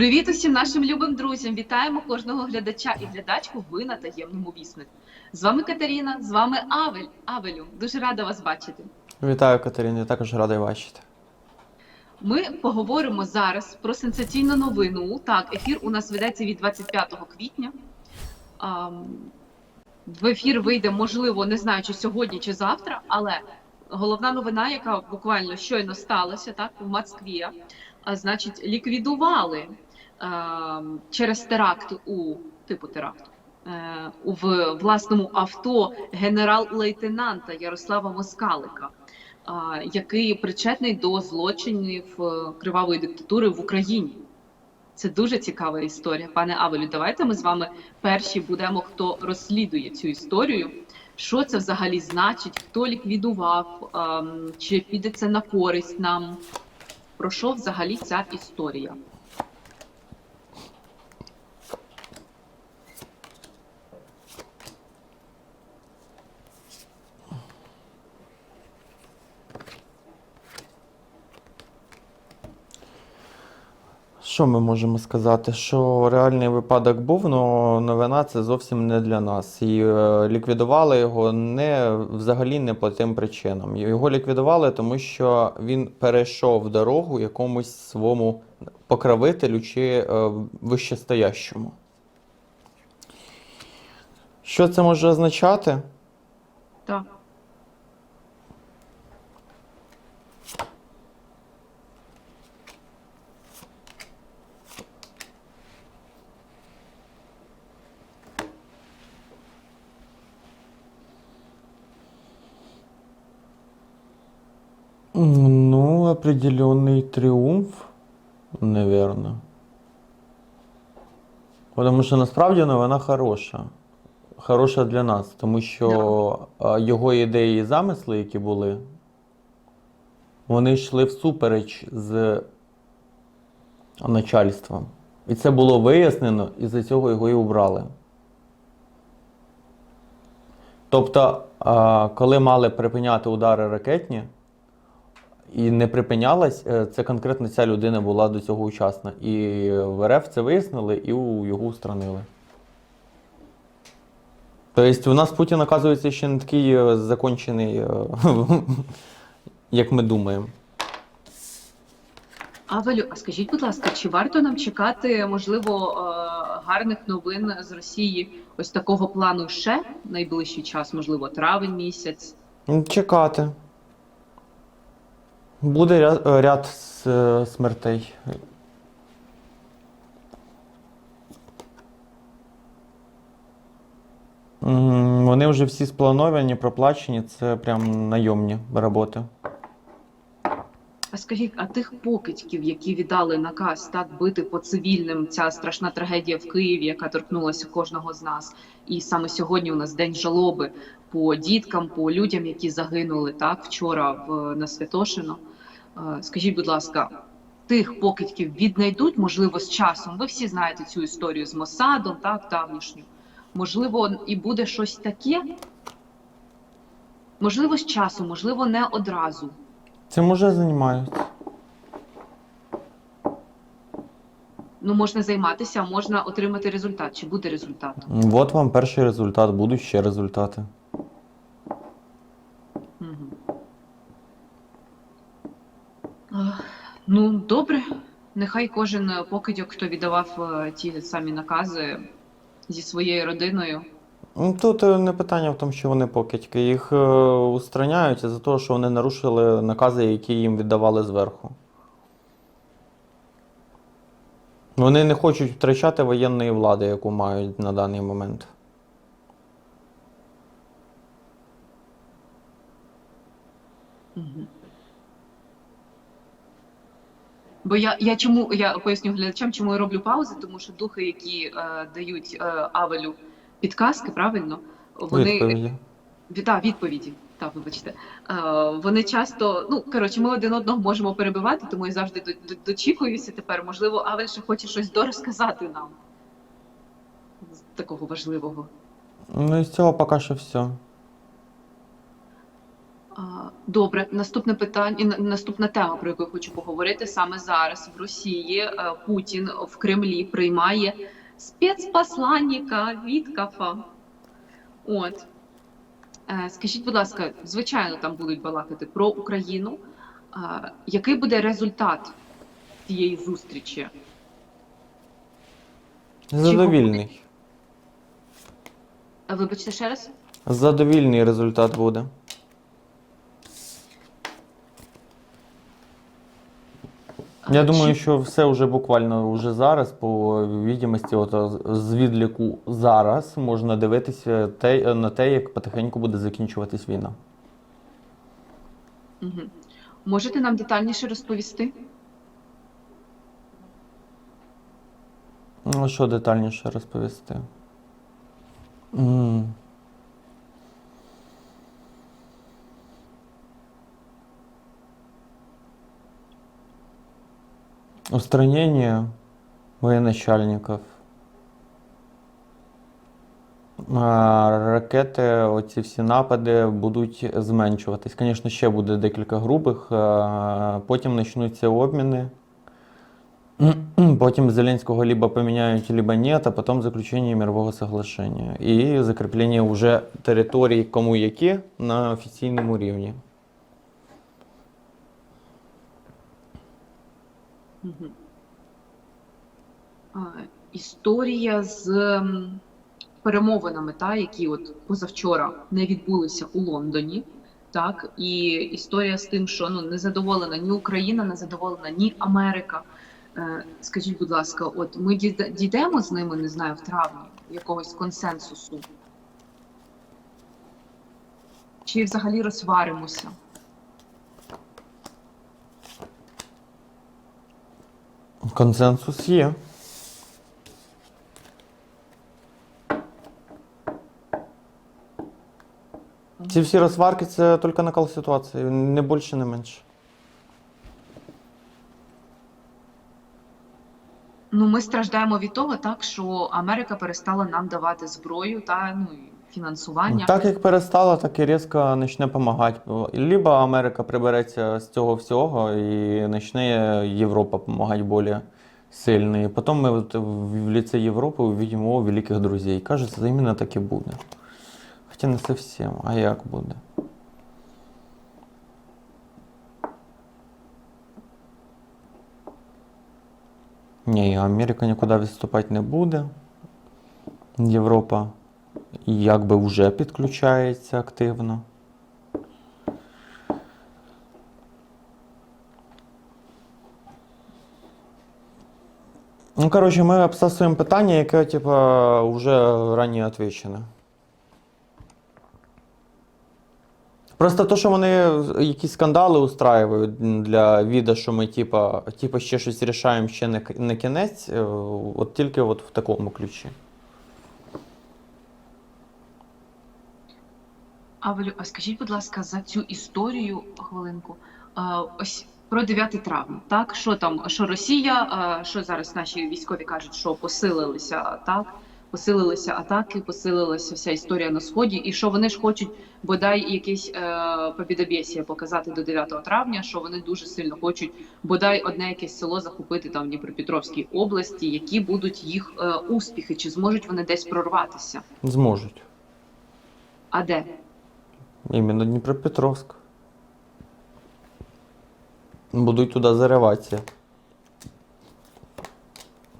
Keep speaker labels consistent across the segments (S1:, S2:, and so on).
S1: Привіт усім нашим любим друзям! Вітаємо кожного глядача і глядачку. Ви на таємному віснику. З вами Катерина, з вами Авель. Авелю, дуже рада вас бачити.
S2: Вітаю, Катерина, я також радий бачити.
S1: Ми поговоримо зараз про сенсаційну новину. Так, ефір у нас ведеться від 25 квітня. В ефір вийде, можливо, не знаю, чи сьогодні, чи завтра, але головна новина, яка буквально щойно сталася, так, в Москві, а, значить, ліквідували через теракт у типу теракту. е, В власному авто генерал-лейтенанта Ярослава Москалика, а, який причетний до злочинів е, кривавої диктатури в Україні. Це дуже цікава історія. Пане Авелю, давайте ми з вами перші будемо, хто розслідує цю історію. Що це взагалі значить? Хто ліквідував? ем, Чи піде це на користь нам? Про що взагалі ця історія?
S2: Що ми можемо сказати? Що реальний випадок був, але новина це зовсім не для нас. І е, ліквідували його не взагалі не по тим причинам. Його ліквідували, тому що він перейшов дорогу якомусь своєму покровителю чи е, вищестоящому. Що це може означати?
S1: Так.
S2: Ну, определенный триумф, наверное. Тому що насправді новина хороша. Хороша для нас, тому що а, його ідеї і замисли, які були, вони йшли всупереч з начальством. І це було вияснено, і за цього його і убрали. Тобто, коли мали припиняти удари ракетні, і не припинялась, е, це конкретно ця людина була до цього учасна. І в РФ це вияснили і його устранили. Тобто у нас Путін, оказується, ще не такий е, закончений, е, як ми думаємо.
S1: Авелю, а скажіть, будь ласка, чи варто нам чекати, можливо, гарних новин з Росії ось такого плану ще найближчий час, можливо, травень місяць?
S2: Чекати. Буде ряд, е, ряд е, смертей. Вони вже всі сплановані, проплачені, це прям найомні роботи.
S1: А скажіть, а тих покидьків, які віддали наказ так бити по цивільним, ця страшна трагедія в Києві, яка торкнулася кожного з нас, і саме сьогодні у нас день жалоби по діткам, по людям, які загинули так вчора в на Святошино. Е, Скажіть, будь ласка, тих покидьків віднайдуть, можливо, з часом. Ви всі знаєте цю історію з Мосадом, так давнішню. Можливо, і буде щось таке. Можливо, з часом, можливо, не одразу.
S2: Цим уже займаються.
S1: Ну, можна займатися, а можна отримати результат. Чи буде результат?
S2: М, От вам перший результат, будуть ще результати.
S1: Ах, Ну, добре. Нехай кожен покидьок, хто віддавав е, ті самі накази зі своєю родиною.
S2: Ну, Тут е, не питання в тому, що вони покидьки. Їх е, устраняють за те, що вони нарушили накази, які їм віддавали зверху. Вони не хочуть втрачати воєнної влади, яку мають на даний момент.
S1: Бо я, я чому я поясню глядачам, чому я роблю паузи, тому що духи, які е, дають е, Авелю підказки, правильно, вони
S2: Відповіді.
S1: Від- та, відповіді. Так, вибачте. Е, вони часто, ну коротше, ми один одного можемо перебивати, тому я завжди до- до- дочікуюся тепер. Можливо, Авель ще хоче щось дорозказати нам з такого важливого.
S2: Ну і з цього поки що все.
S1: Добре, наступне питання, і наступна тема, про яку я хочу поговорити саме зараз. В Росії е, Путін в Кремлі приймає спецпосланника Віткафа. От. Е, Скажіть, будь ласка, звичайно, там будуть балакати про Україну. Який буде результат цієї зустрічі?
S2: Задовільний.
S1: Е, Вибачте ще раз?
S2: Задовільний результат буде. Я думаю, що все вже буквально вже зараз, по відомості, от з відліку зараз можна дивитися те, на те, як потихеньку буде закінчуватись війна.
S1: Мгм. Можете нам детальніше розповісти?
S2: Ну, що детальніше розповісти? М. Устранение военачальников. Ракети, оці всі напади будуть зменшуватись. Звісно, ще буде декілька грубих, потім почнуться обміни. Потім Зеленського либо поміняють, либо нет, а потім заключення мирового соглашення. І закріплення вже територій, кому які, на офіційному рівні.
S1: Історія з перемовинами, та, які от позавчора не відбулися у Лондоні. Так, і історія з тим, що ну не задоволена ні Україна, не задоволена ні Америка. Е, Скажіть, будь ласка, от ми дійде- дійдемо з ними, не знаю, в травні якогось консенсусу? Чи взагалі розсваримося?
S2: Консенсус є. Ці всі розсварки це тільки накал ситуації, не більше, не менше.
S1: Ну, ми страждаємо від того, так що Америка перестала нам давати зброю та ну фінансування.
S2: Так як перестала, так і різко почне допомагати. Либо Америка прибереться з цього всього і почне Європа допомагати більш сильно. І потім ми в лице Європи увидимо великих друзей. Кажеться, іменно так і буде. Хоча не зовсім, а як буде? Ні, Америка нікуди відступати не буде. Європа якби вже підключається активно. Ну, коротше, ми обсасуємо питання, яке, типа, вже раніше відповідане. Просто то, що вони якісь скандали устраюють для віда, що ми типа, типа ще щось рішаємо, ще не, не кінець, е, от тільки от в такому ключі.
S1: А Валю, а скажіть, будь ласка, за цю історію хвилинку. Ось про 9 травня, так? Що там, що Росія, що зараз наші військові кажуть, що посилилися, так? Посилилися атаки, посилилася вся історія на сході, і що вони ж хочуть бодай якесь е, побідобєсія показати до 9 травня, що вони дуже сильно хочуть бодай одне якесь село захопити там в Дніпропетровській області, які будуть їх е, успіхи, чи зможуть вони десь прорватися?
S2: Зможуть.
S1: А де?
S2: Іменно Дніпропетровськ. Будуть туди зариватися.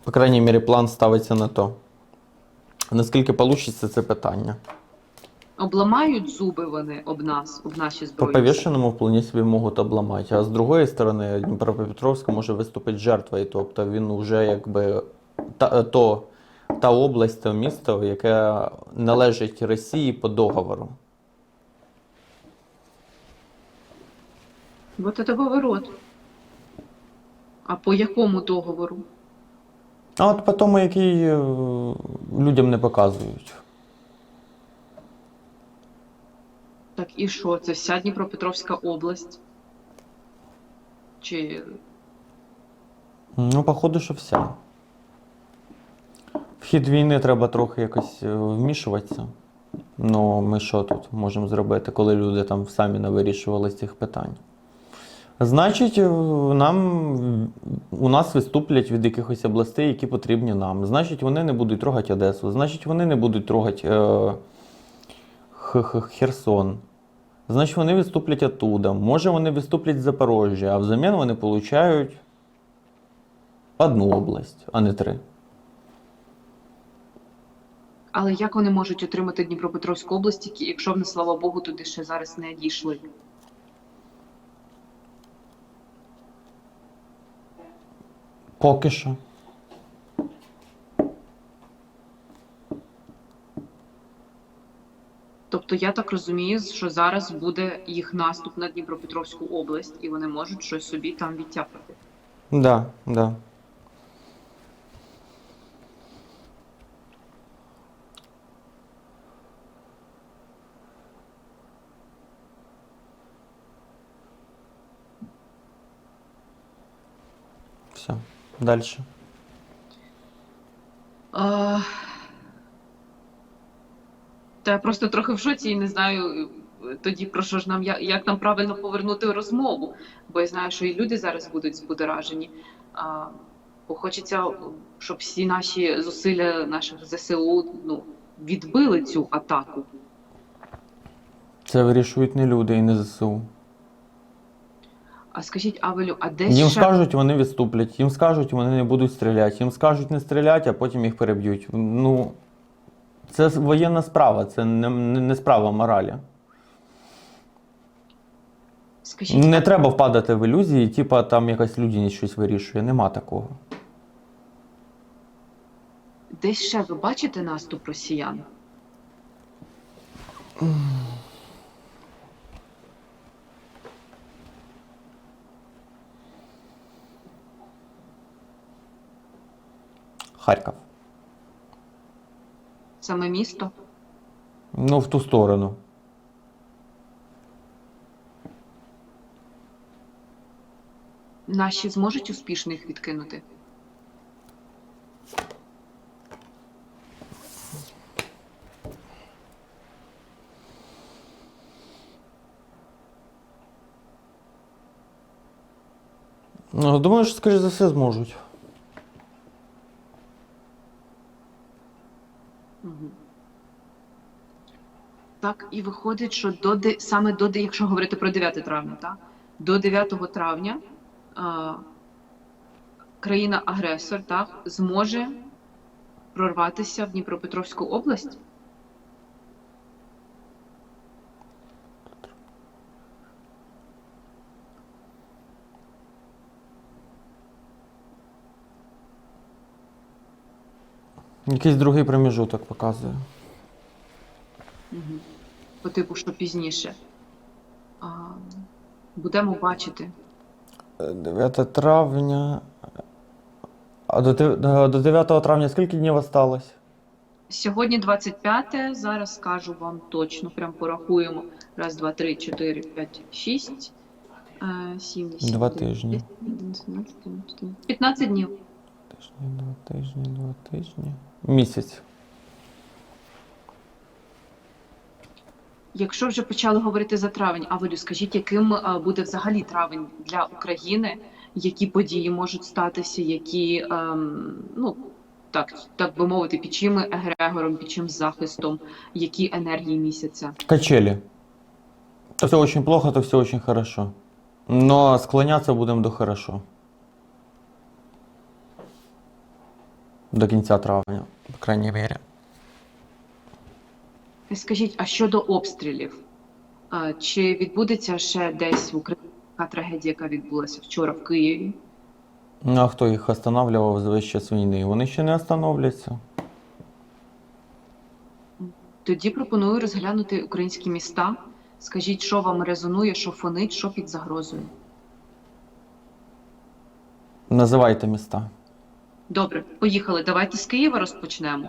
S2: По крайній мірі, план ставиться на то. Наскільки вийде це питання?
S1: Обламають зуби вони об нас, об наші зброї.
S2: По повішеному вполне собі можуть обламати. А з другої сторони, Дніпропетровськ може виступити жертвою. Тобто він вже якби та, то, та область, то місто, яке належить Росії по договору.
S1: Вот это поворот. А по якому договору?
S2: А от по тому, який е, людям не показують.
S1: Так і що? Це вся Дніпропетровська область? Чи
S2: Ну, походу, що вся. В хід війни треба трохи якось е, вмішуватися. Ну, ми що тут можемо зробити, коли люди там самі не вирішували цих питань? Значить, е, нам у нас виступлять від якихось областей, які потрібні нам. Значить, вони не будуть трогати Одесу. Значить, вони не будуть трогати е, Х- Х- Херсон. Значить, вони виступлять оттуда. Може, вони виступлять з Запорожжя, а взамін вони получають одну область, а не три.
S1: Але як вони можуть отримати Дніпропетровську область, якщо вони, слава Богу, туди ще зараз не дійшли?
S2: Поки що.
S1: Тобто я так розумію, що зараз буде їх наступ на Дніпропетровську область, і вони можуть щось собі там відтяпати.
S2: Да, да. Все, дальше.
S1: А... Та я просто трохи в шоці і не знаю тоді про що ж нам як, як нам правильно повернути розмову, бо я знаю, що і люди зараз будуть збудоражені. А, бо хочеться, щоб всі наші зусилля наших ЗСУ ну, відбили цю атаку.
S2: Це вирішують не люди і не ЗСУ.
S1: А скажіть, Авелю, а десь
S2: Їм
S1: ще...
S2: скажуть, вони відступлять, їм скажуть, вони не будуть стріляти, їм скажуть не стріляти, а потім їх переб'ють. Ну, це воєнна справа, це не, не не справа моралі.
S1: скажіть,
S2: Не треба впадати в ілюзії, типа там якась людяність щось вирішує. Нема такого.
S1: десь ще ви бачите наступ росіян?
S2: Харків.
S1: Саме місто?
S2: Ну, в ту сторону.
S1: Наші зможуть успішно їх відкинути?
S2: Ну, думаю, що, скоріш за все, зможуть.
S1: Мгм. Так, і виходить, що до саме до якщо говорити про 9 травня, так? До 9 травня країна-агресор так, зможе прорватися в Дніпропетровську область.
S2: Якийсь другий проміжуток показує.
S1: Угу. По типу, що пізніше. А, будемо бачити.
S2: 9 травня. А до, те- до 9 травня скільки днів осталось?
S1: Сьогодні 25, зараз скажу вам точно, прям порахуємо. Раз, два, три, чотири, п'ять, шість, е, сім, вісім.
S2: Два тижні.
S1: десять, одинадцять, дванадцять, 15 днів.
S2: Тижні, два тижні, два тижні. Місяць.
S1: Якщо вже почали говорити за травень, Авелю, скажіть, яким е, буде взагалі травень для України? Які події можуть статися, які, ем, ну так, так би мовити, під чим егрегором, під чим захистом, які енергії місяця?
S2: Качели. То все очень плохо, то все очень хорошо. Но склоняться будем до хорошо. До кінця травня, по крайней мере.
S1: Скажіть, а щодо обстрілів, чи відбудеться ще десь в Україні така трагедія, яка відбулася вчора в Києві?
S2: А хто їх останавливав за весь час війни? Вони ще не остановляться.
S1: Тоді пропоную розглянути українські міста. Скажіть, що вам резонує, що фонить, що під загрозою.
S2: Називайте міста.
S1: Добре, поїхали. Давайте з Києва розпочнемо.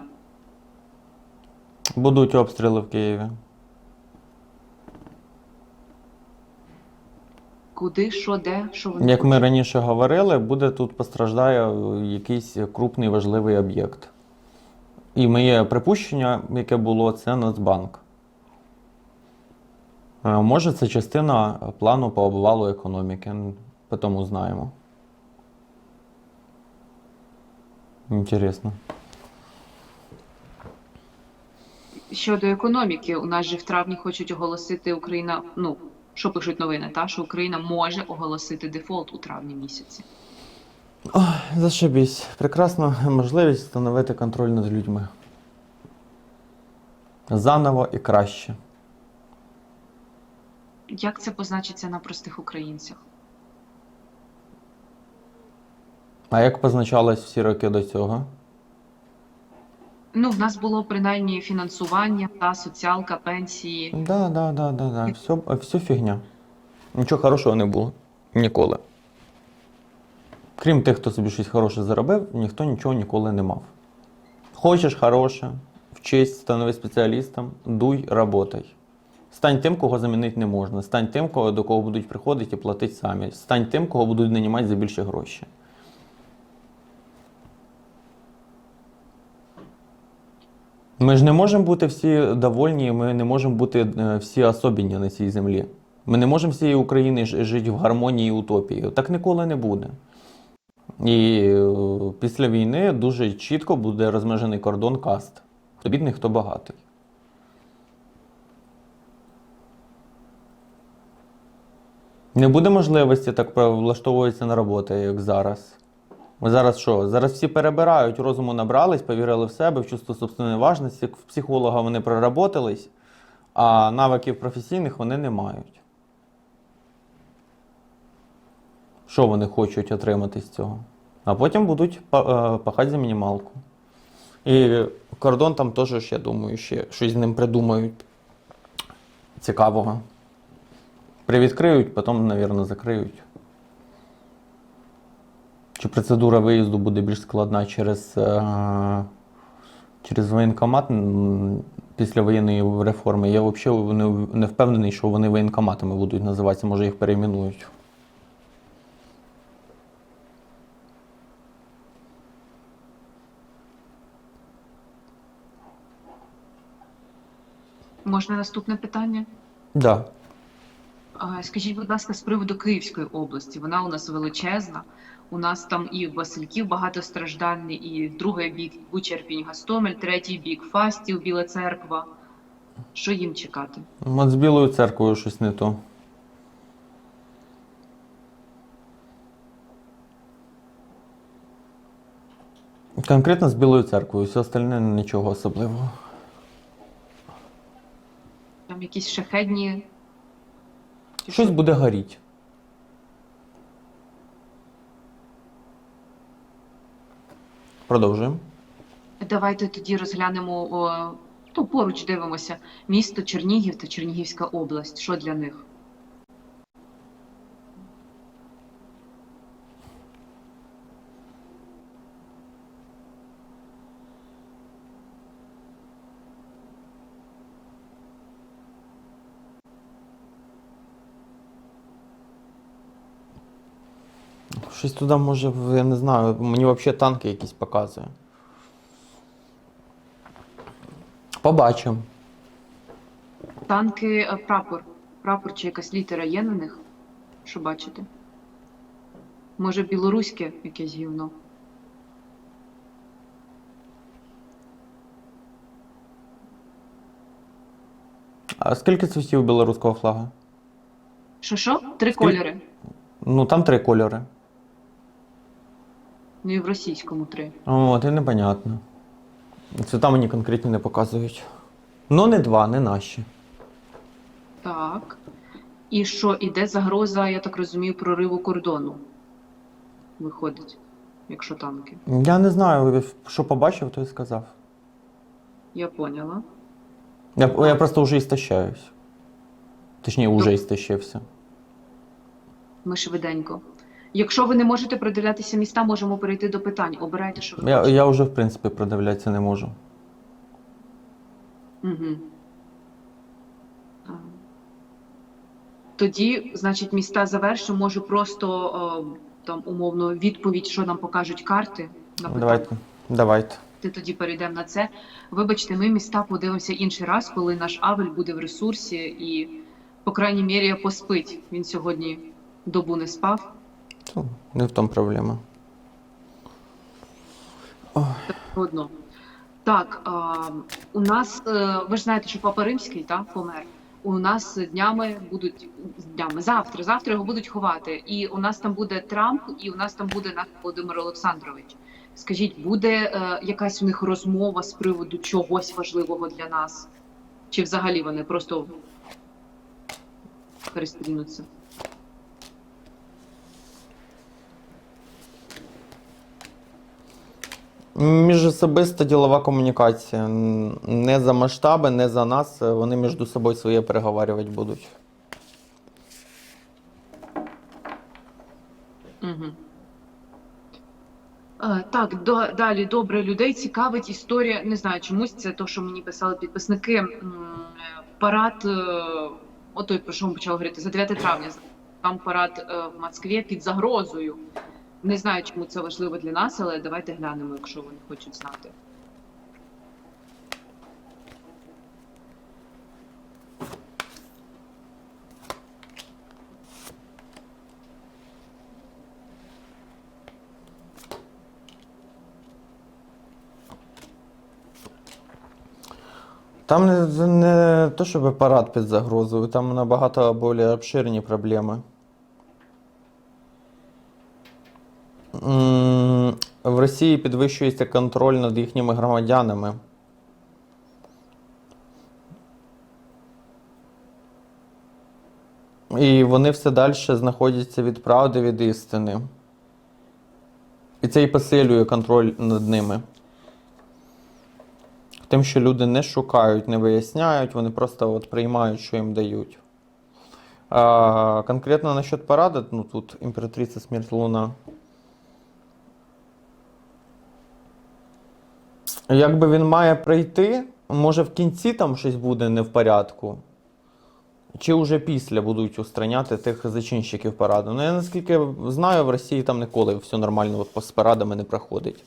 S2: Будуть обстріли в Києві.
S1: Куди, що, де, що вони
S2: Як ми раніше говорили, буде тут постраждає якийсь крупний важливий об'єкт. І моє припущення, яке було, це Нацбанк. Е, Може, це частина плану по обвалу економіки. Н- Потім узнаємо. Інтересно.
S1: Щодо економіки, у нас же в травні хочуть оголосити Україна. Ну що пишуть новини, та що Україна може оголосити дефолт у травні місяці.
S2: Ой, зашибісь. Прекрасна можливість встановити контроль над людьми. Заново і краще.
S1: Як це позначиться на простих українцях?
S2: А як позначалось всі роки до цього?
S1: Ну, в нас було принаймні фінансування та соціалка, пенсії.
S2: Да, да, да, да, да. Все, все фігня. Нічого хорошого не було. Ніколи. Крім тих, хто собі щось хороше заробив, ніхто нічого ніколи не мав. Хочеш хороше, вчись, станови спеціалістом, дуй, работай. Стань тим, кого замінити не можна. Стань тим, до кого будуть приходити і платити самі. Стань тим, кого будуть нанімати за більше гроші. Ми ж не можемо бути всі довольні, ми не можемо бути е, всі особенні на цій землі. Ми не можемо всієї України жити в гармонії і утопії. Так ніколи не буде. І е, після війни дуже чітко буде розмежений кордон каст. Хто бідний, хто багатий. Не буде можливості так влаштовуватися на роботу, як зараз. Зараз що? Зараз всі перебирають, розуму набрались, повірили в себе, в чувство собственної важності. В психолога вони проработались, а навиків професійних вони не мають. Що вони хочуть отримати з цього? А потім будуть е, пахати за мінімалку. І кордон там теж, я думаю, ще щось з ним придумають цікавого. Привідкриють, потім, мабуть, закриють. Чи процедура виїзду буде більш складна через, е, через воєнкомат після воєнної реформи? Я взагалі не, не впевнений, що вони воєнкоматами будуть називатися, може їх перейменують.
S1: Можна наступне питання?
S2: Да.
S1: Скажіть, будь ласка, з приводу Київської області. Вона у нас величезна. У нас там і Васильків багатостраждальний, і другий бік Бучерпінь, Гастомель, третій бік Фастів, Біла Церква. Що їм чекати?
S2: От з Білою церквою щось не то. Конкретно з Білою церквою, все остальне нічого особливого.
S1: Там якісь шахедні.
S2: Щось
S1: що?
S2: буде горіти. Продовжуємо.
S1: Давайте тоді розглянемо о, то поруч дивимося. Місто Чернігів та Чернігівська область. Що для них?
S2: Щось туди може, я не знаю, мені взагалі танки якісь показує. Побачимо.
S1: Танки, е, прапор. Прапор чи якась літера є на них? Що бачите? Може, білоруське якесь гівно?
S2: А скільки цвітів білоруського флага?
S1: Що що? Три
S2: Скільки?
S1: кольори.
S2: Ну там три кольори.
S1: Ну і в російському три.
S2: От, і непонятно. Цвіта мені конкретні не показують. Ну, не два, не наші.
S1: Так. І що, іде загроза, я так розумію, прориву кордону. Виходить, якщо танки.
S2: Я не знаю, що побачив, то й сказав.
S1: Я поняла.
S2: Я, я просто вже істощаюсь. Точніше, вже істощився.
S1: Ми швиденько. Якщо ви не можете придивлятися міста, можемо перейти до питань. Обирайте, що ви
S2: Я,
S1: хочете.
S2: я вже, в принципі, продивлятися не можу.
S1: Угу. Тоді, значить, міста завершу, можу просто о, там умовно відповідь, що нам покажуть карти. На питання.
S2: Давайте. Давайте.
S1: ти тоді перейдемо на це. Вибачте, ми міста подивимося інший раз, коли наш Авель буде в ресурсі і, по крайній мірі, поспить. Він сьогодні добу не спав.
S2: То не в тому проблема.
S1: Одно. Так, а, у нас, е, ви ж знаєте, що Папа Римський та, помер. У нас днями будуть днями завтра. Завтра його будуть ховати. І у нас там буде Трамп, і у нас там буде наш Володимир Олександрович. Скажіть, буде е, якась у них розмова з приводу чогось важливого для нас? Чи взагалі вони просто перестрінуться?
S2: Міжособиста ділова комунікація. Не за масштаби, не за нас. Вони між собою своє переговарювати будуть.
S1: Е, так, до, далі добре людей цікавить історія. Не знаю, чомусь це то, що мені писали підписники. е, Парад, е, отой про що ми почали говорити, за 9 травня. Там парад е, в Москві під загрозою. Не знаю, чому це важливо для нас, але давайте глянемо, якщо вони хочуть знати.
S2: Там не, не то, щоб парад під загрозою, там набагато більш обширні проблеми. М, В Росії підвищується контроль над їхніми громадянами. І вони все далі знаходяться від правди, від істини. І це і посилює контроль над ними. Тим, що люди не шукають, не виясняють, вони просто от приймають, що їм дають. А, конкретно насчет парада, ну тут імператриця Смерть Луна. Якби він має прийти, може в кінці там щось буде не в порядку. Чи вже після будуть устраняти тих зачинщиків параду. Ну, я наскільки знаю, в Росії там ніколи все нормально з парадами не проходить.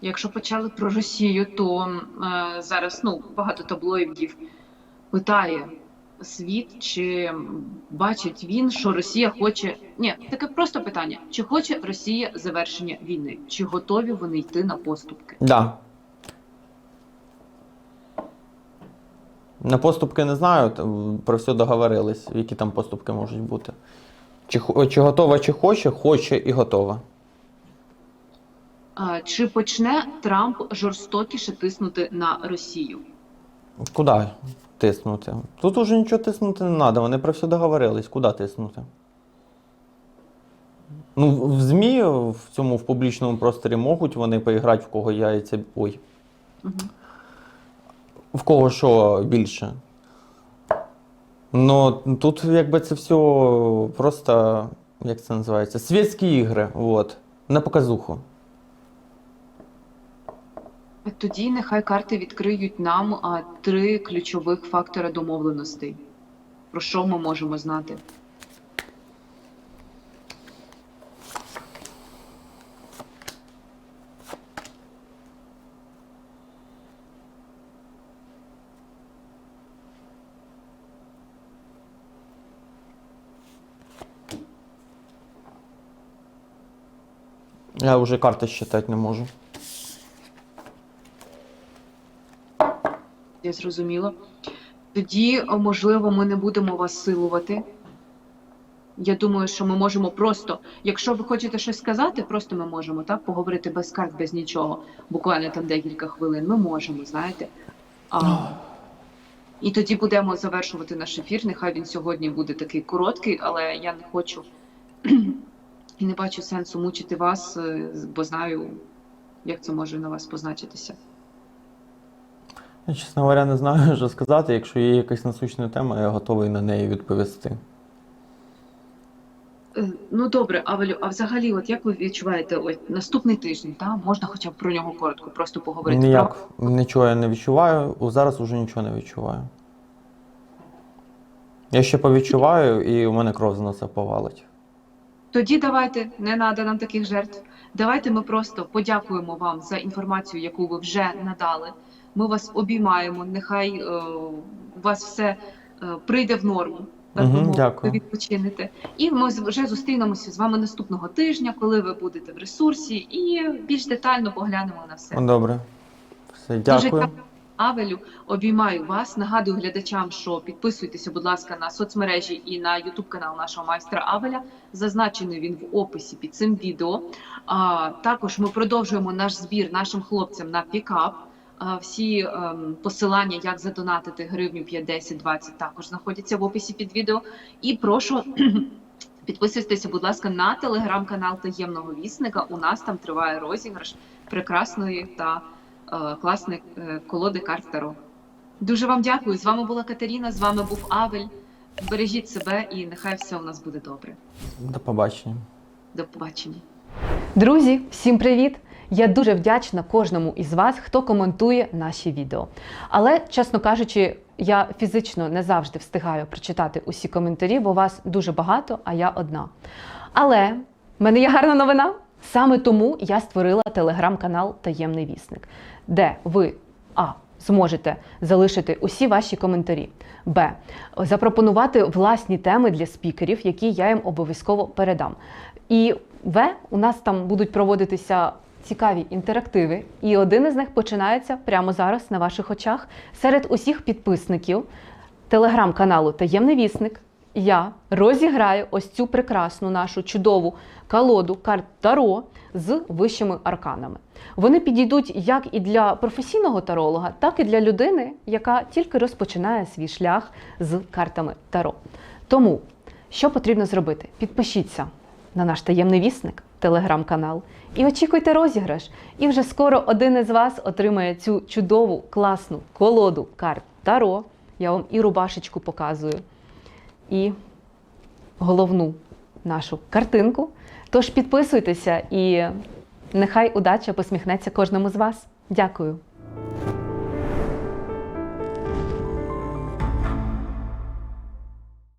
S1: Якщо почали про Росію, то е, зараз ну багато таблоїдів питає світ, чи бачить він, що Росія хоче. Ні, таке просто питання: чи хоче Росія завершення війни? Чи готові вони йти на поступки?
S2: Да. На поступки не знаю, про все договорились, які там поступки можуть бути. Чи, чи готова, чи хоче, хоче і готова.
S1: Е, чи почне Трамп жорстокіше тиснути на Росію?
S2: Куди тиснути? Тут уже нічого тиснути не треба, вони про все договорились. Куди тиснути? Ну, в- ЗМІ в цьому в публічному просторі можуть вони поіграти, в кого яйця. Ой,
S1: Угу.
S2: в кого що більше. Ну, тут якби це все просто, як це називається, світські ігри, от, на показуху.
S1: Тоді нехай карти відкриють нам а, три ключових фактора домовленостей. Про що ми можемо знати?
S2: Я вже карти считати не можу.
S1: Я зрозуміла. Тоді, можливо, ми не будемо вас силувати. Я думаю, що ми можемо просто, якщо ви хочете щось сказати, просто ми можемо так поговорити без карт, без нічого. Буквально там декілька хвилин. Ми можемо, знаєте. А, і тоді будемо завершувати наш ефір. Нехай він сьогодні буде такий короткий, але я не хочу і не бачу сенсу мучити вас, е, бо знаю, як це може на вас позначитися.
S2: Я, чесно говоря, не знаю, що сказати. Якщо є якась насущна тема, я готовий на неї відповісти.
S1: Е, Ну добре, Авелю, а взагалі, от як ви відчуваєте ось наступний тиждень, та можна хоча б про нього коротко просто поговорити
S2: Ніяк нічого я не відчуваю. Зараз уже нічого не відчуваю. Я ще повідчуваю, і у мене кров з носа повалить.
S3: Тоді давайте, не треба нам таких жертв. Давайте ми просто подякуємо вам за інформацію, яку ви вже надали. Ми вас обіймаємо. Нехай е, у вас все е, прийде в норму. Так би мовити, відпочинете. І ми вже зустрінемося з вами наступного тижня, коли ви будете в ресурсі, і більш детально поглянемо на все.
S2: Добре. Все,
S3: Дуже
S2: дякую.
S3: дякую, Авелю. Обіймаю вас. Нагадую глядачам, що підписуйтеся, будь ласка, на соцмережі і на Ютуб канал нашого майстра Авеля. Зазначений він в описі під цим відео. А, також ми продовжуємо наш збір нашим хлопцям на пікап. А, Всі ем, посилання, як задонатити гривню 5, 10, 20, також знаходяться в описі під відео. І прошу підписуйтеся, будь ласка, на телеграм-канал таємного вісника. У нас там триває розіграш прекрасної та е, класної е, колоди карт Таро. Дуже вам дякую. З вами була Катерина, з вами був Авель. Бережіть себе і нехай все у нас буде добре.
S2: До побачення.
S3: До побачення.
S1: Друзі, всім привіт! Я дуже вдячна кожному із вас, хто коментує наші відео. Але, чесно кажучи, я фізично не завжди встигаю прочитати усі коментарі, бо вас дуже багато, а я одна. Але в мене є гарна новина. Саме тому я створила телеграм-канал Таємний вісник, де ви а. Зможете залишити усі ваші коментарі. Б. Запропонувати власні теми для спікерів, які я їм обов'язково передам. І В. У нас там будуть проводитися цікаві інтерактиви, і один із них починається прямо зараз на ваших очах. Серед усіх підписників телеграм-каналу Таємний вісник я розіграю ось цю прекрасну нашу чудову колоду карт Таро з вищими арканами. Вони підійдуть як і для професійного таролога, так і для людини, яка тільки розпочинає свій шлях з картами Таро. Тому, що потрібно зробити? Підпишіться на наш таємний вісник, телеграм-канал, і очікуйте розіграш. І вже скоро один із вас отримає цю чудову, класну колоду карт Таро. Я вам і рубашечку показую, і головну нашу картинку. Тож підписуйтеся і нехай удача посміхнеться кожному з вас. Дякую.